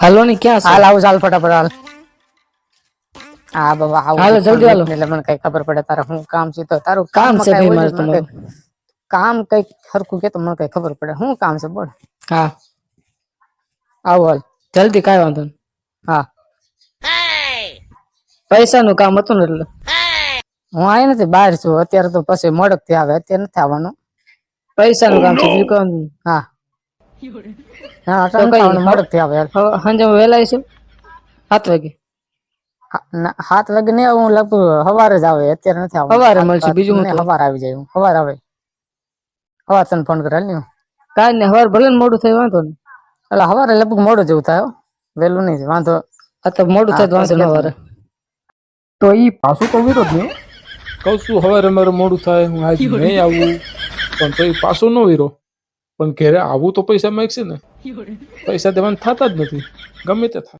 હાલો ને ક્યાં છે? હાલ આવું ચાલ ફટાફટ હાલ. હા બાબા આવું હાલો, જલ્દી હાલો. એટલે મને કઈ ખબર પડે તારે શું કામ છે તો તારું કામ છે ભાઈ મારે ને મને કઈ- કામ સરખું કે તો મને કઈ ખબર પડે. શું કામ છે બોલ. હા. આવું હાલ. જલ્દી કઈ વાંધો નહીં. હા. પૈસાનું કામ હતું ને એટલે. હું આવી નથી બહાર છું. અત્યારે તો પછી મોડકથી આવે. અત્યારે નથી આવવાનું. પૈસાનું કામ છે કામ નહીં. હા. હા તો કઈ- આવવાનું, થયા આવે. હવે સાંજે વહેલા આવીશું સાત વાગે. ના, સાત વાગે ને હું લગભગ સવારે જ આવે અત્યારે નથી આવવાનું સવારે મળશે, બીજું હું સવારે આવી જાય હું. સવારે આવે. હવા તને ફોન કરે હાલ ને. કાંઈ નહીં સવાર ભલે મોડું થાય વાંધો નહીં. એટલે સવારે લગભગ મોડું જેવું થાય હો. વહેલું નહીં વાંધો આ તો મોડું થાય વાંધો ન. વારે તો ઈ પાછું તો વિરોધ નહીં કહું છું હવે મારે મોડું થાય હું આજ નહીં આવું. પણ તો એ પાછો ન વીરો. પણ ઘેરે આવું તો પૈસા માગશે ને. પૈસા દેવાના થતા જ નથી. ગમે તે થાય.